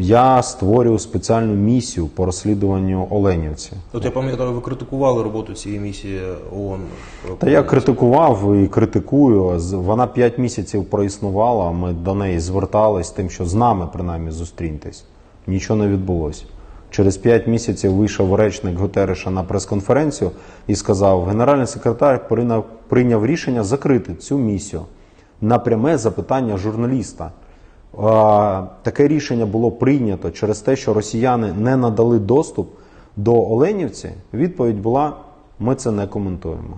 Я створюю спеціальну місію по розслідуванню Оленівці. От я пам'ятаю, ви критикували роботу цієї місії ООН. Та я критикував і критикую. З- Вона 5 місяців проіснувала. Ми до неї звертались тим, що з нами принаймні зустріньтесь. Нічого не відбулося. Через 5 місяців вийшов речник Гутереша на прес-конференцію і сказав: генеральний секретар прийняв, прийняв рішення закрити цю місію на пряме запитання журналіста. Таке рішення було прийнято через те, що росіяни не надали доступ до Оленівці. Відповідь була: ми це не коментуємо.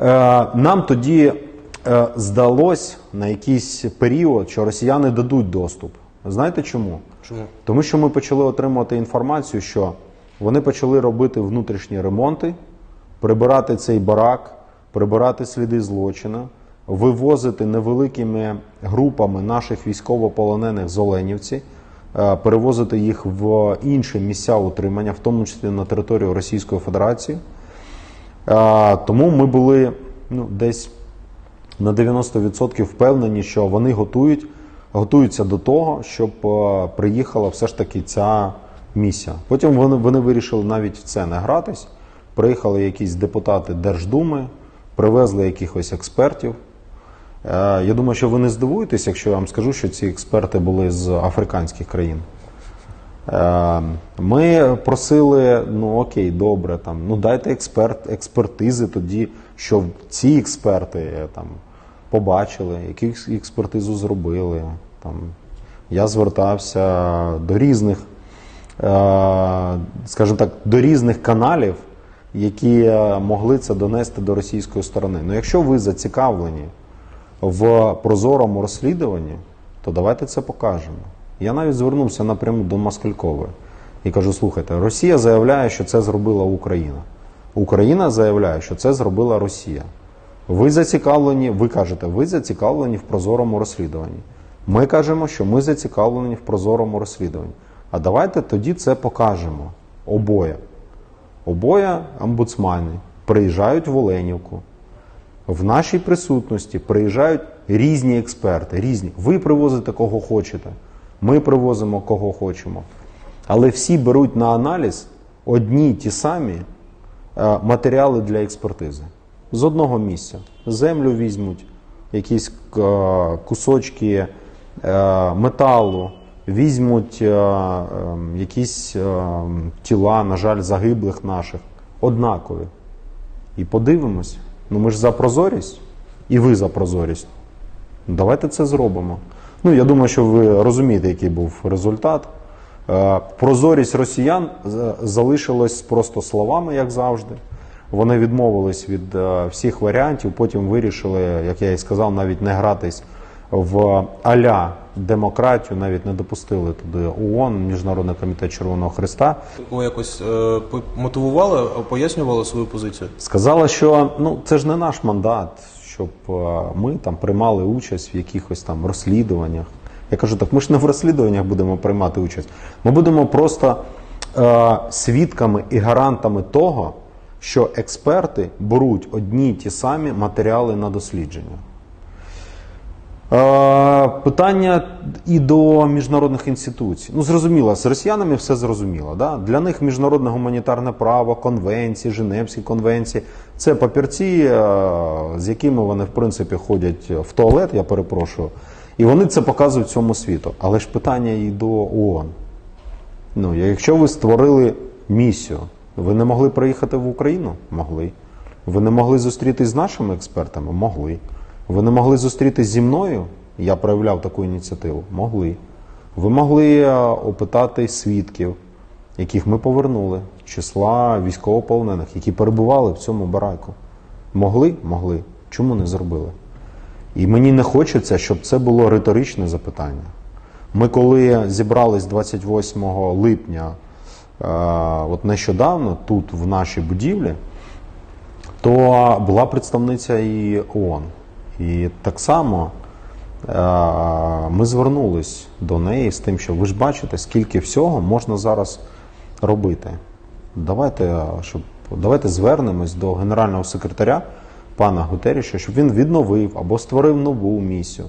Е, Нам тоді е, здалось на якийсь період, що росіяни дадуть доступ. Знаєте чому? Чому? Тому що ми почали отримувати інформацію, що вони почали робити внутрішні ремонти, прибирати цей барак, прибирати сліди злочину, вивозити невеликими групами наших військовополонених з Оленівці, е, перевозити їх в інші місця утримання, в тому числі на територію Російської Федерації. Е, Тому ми були ну, десь на 90% впевнені, що вони готують, готуються до того, щоб е, приїхала все ж таки ця місія. Потім вони, вони вирішили навіть в це не гратись. Приїхали якісь депутати Держдуми, привезли якихось експертів. Е, Я думаю, що ви не здивуєтесь, якщо я вам скажу, що ці експерти були з африканських країн. Е, Ми просили, ну окей, добре, там, ну дайте експерт, експертизи тоді, що ці експерти е, там побачили, які експертизу зробили. Там, я звертався до різних, скажімо так, до різних каналів, які могли це донести до російської сторони. Ну, якщо ви зацікавлені в прозорому розслідуванні, то давайте це покажемо. Я навіть звернувся напряму до Москалькової і кажу: слухайте, Росія заявляє, що це зробила Україна. Україна заявляє, що це зробила Росія. Ви зацікавлені, ви кажете, ви зацікавлені в прозорому розслідуванні. Ми кажемо, що ми зацікавлені в прозорому розслідуванні. А давайте тоді це покажемо обоє. Обоє омбудсмани приїжджають в Оленівку. В нашій присутності приїжджають різні експерти, різні. Ви привозите кого хочете, ми привозимо кого хочемо. Але всі беруть на аналіз одні ті самі е, матеріали для експертизи. З одного місця. Землю візьмуть, якісь е, кусочки е, металу, візьмуть е, е, якісь тіла, на жаль, загиблих наших, однакові. І подивимось. Ну ми ж за прозорість, і ви за прозорість. Ну, Давайте це зробимо. Ну, я думаю, що ви розумієте, який був результат. Е, Прозорість росіян залишилась просто словами, як завжди. Вони відмовились від е, всіх варіантів, потім вирішили, як я і сказав, навіть не гратись в аля демократію, навіть не допустили туди ООН, Міжнародний комітет Червоного Христа. Ви якось е, мотивували, пояснювали свою позицію? Сказала, що ну це ж не наш мандат, щоб е, ми там приймали участь в якихось там розслідуваннях. Я кажу, так ми ж не в розслідуваннях будемо приймати участь. Ми будемо просто е, свідками і гарантами того, що експерти беруть одні й ті самі матеріали на дослідження. Е, Питання і до міжнародних інституцій. Ну, зрозуміло, з росіянами все зрозуміло. Да? Для них міжнародне гуманітарне право, конвенції, Женевські конвенції це папірці, е, з якими вони, в принципі, ходять в туалет, я перепрошую, і вони це показують всьому світу. Але ж питання і до ООН. Ну, якщо ви створили місію, ви не могли приїхати в Україну? Могли. Ви не могли зустрітись з нашими експертами? Могли. Ви не могли зустрітись зі мною? Я проявляв таку ініціативу? Могли. Ви могли е, опитати свідків, яких ми повернули, числа військовополонених, які перебували в цьому бараку. Могли? Могли. Чому не зробили? І мені не хочеться, щоб це було риторичне запитання. Ми коли зібрались 28 липня, е, от нещодавно, тут в нашій будівлі, то була представниця і ООН. І так само е, ми звернулись до неї з тим, що ви ж бачите, скільки всього можна зараз робити. Давайте, е, щоб, давайте звернемось до генерального секретаря пана Гутеріша, щоб він відновив або створив нову місію.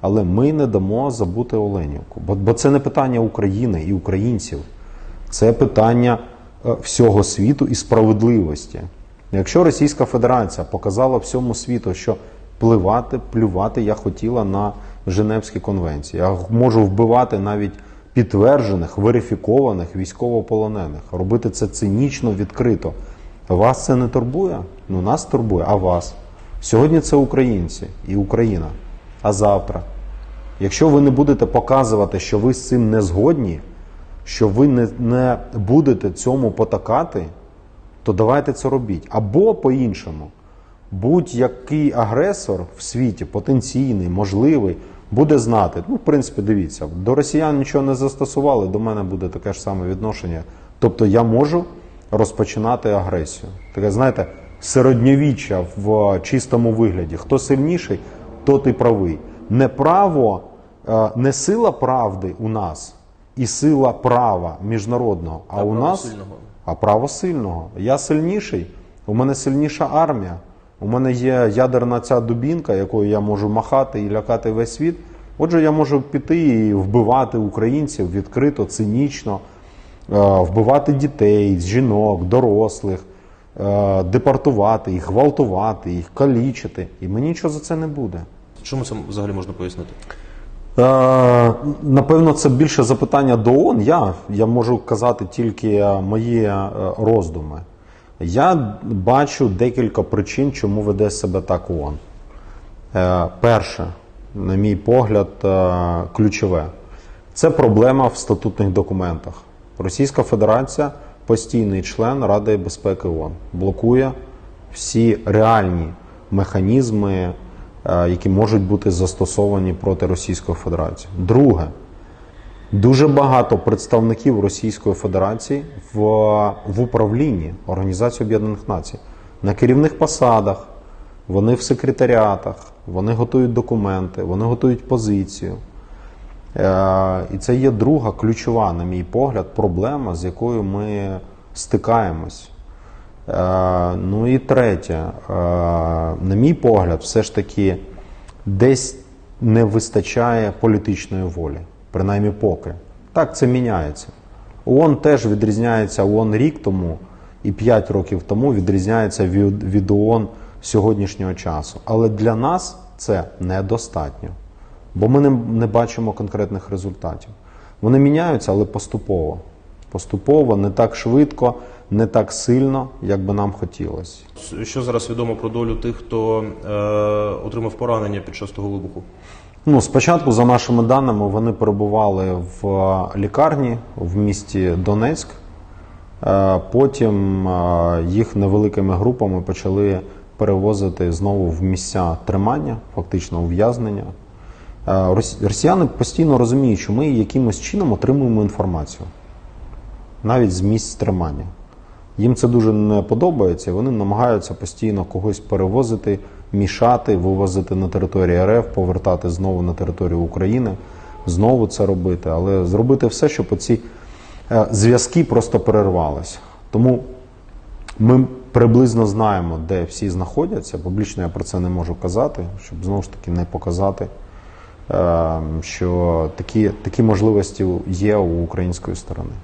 Але ми не дамо забути Оленівку. Бо, бо це не питання України і українців, це питання е, всього світу і справедливості. Якщо Російська Федерація показала всьому світу, що пливати, плювати я хотіла на Женевські конвенції, я можу вбивати навіть підтверджених, верифікованих військовополонених, робити це цинічно, відкрито. Вас це не турбує? Ну нас турбує, а вас? Сьогодні це українці і Україна. А завтра? Якщо ви не будете показувати, що ви з цим не згодні, що ви не, не будете цьому потакати, то давайте це робіть. Або по-іншому, будь-який агресор в світі, потенційний, можливий, буде знати. Ну, в принципі, дивіться, до росіян нічого не застосували, до мене буде таке ж саме відношення. Тобто я можу розпочинати агресію. Таке, знаєте, середньовіччя в чистому вигляді. Хто сильніший, тот і правий. Не право, е, не сила правди у нас і сила права міжнародного, а, у нас сильного. а право сильного. Я сильніший, у мене сильніша армія, у мене є ядерна ця дубінка, якою я можу махати і лякати весь світ. Отже, я можу піти і вбивати українців відкрито, цинічно, е, вбивати дітей, жінок, дорослих, е, депортувати їх, гвалтувати їх, калічити. І мені нічого за це не буде. Чому це взагалі можна пояснити? Е, Напевно, це більше запитання до ООН. Я, я можу казати тільки мої роздуми. Я бачу декілька причин, чому веде себе так ООН. Е, Перше, на мій погляд, е, ключове це проблема в статутних документах. Російська Федерація постійний член Ради безпеки ООН, блокує всі реальні механізми, е, які можуть бути застосовані проти Російської Федерації. Друге, Дуже багато представників Російської Федерації в, в управлінні Організації Об'єднаних Націй на керівних посадах, вони в секретаріатах, вони готують документи, вони готують позицію. Е, і це є друга ключова, на мій погляд, проблема, з якою ми стикаємось. Е, ну і третє, е, на мій погляд, все ж таки десь не вистачає політичної волі, принаймні поки. Так, це міняється. ООН теж відрізняється ООН рік тому і 5 років тому відрізняється від, від ООН сьогоднішнього часу. Але для нас це недостатньо, бо ми не, не бачимо конкретних результатів. Вони міняються, але поступово. Поступово, не так швидко, не так сильно, як би нам хотілося. Що зараз відомо про долю тих, хто е, отримав поранення під час того вибуху? Ну, спочатку, за нашими даними, вони перебували в лікарні в місті Донецьк. Е, Потім е, їх невеликими групами почали перевозити знову в місця тримання, фактично ув'язнення. Е, Росіяни постійно розуміють, що ми якимось чином отримуємо інформацію, навіть з місць тримання. Їм це дуже не подобається, вони намагаються постійно когось перевозити, мішати, вивозити на територію РФ, повертати знову на територію України, знову це робити, але зробити все, щоб оці е, зв'язки просто перервалися. Тому ми приблизно знаємо, де всі знаходяться. Публічно я про це не можу казати, щоб знову ж таки не показати, е, що такі, такі можливості є у української сторони.